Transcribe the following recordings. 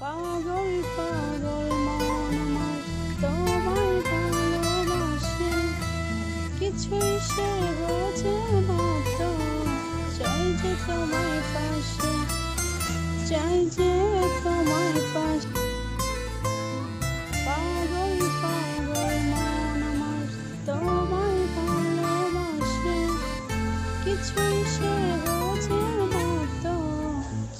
পাগল পাগল মন আমার তোমায় ভালোবাসে। কিছুই সে বোঝে যে তোমায় পাশে, চাই যে তোমায় পাগল পাগল মন আমার তোমায় ভালোবাসে। কিছুই সে না তো।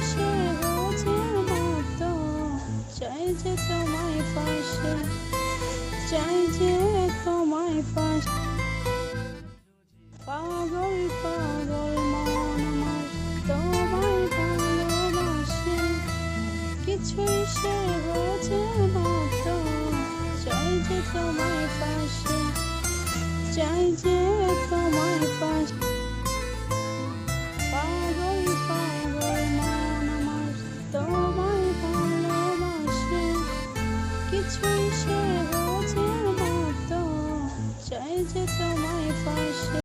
কিছুই সে বোঝে না চাই যে তোমায় পাশে চাই যে তোমায় পাশে পাগল পাগল মন তোমায় ভালোবাসে কিছুই সে বোঝে না তো চাই যে তোমায় পাশে চাই যে 其实我真的不懂？在这条买房时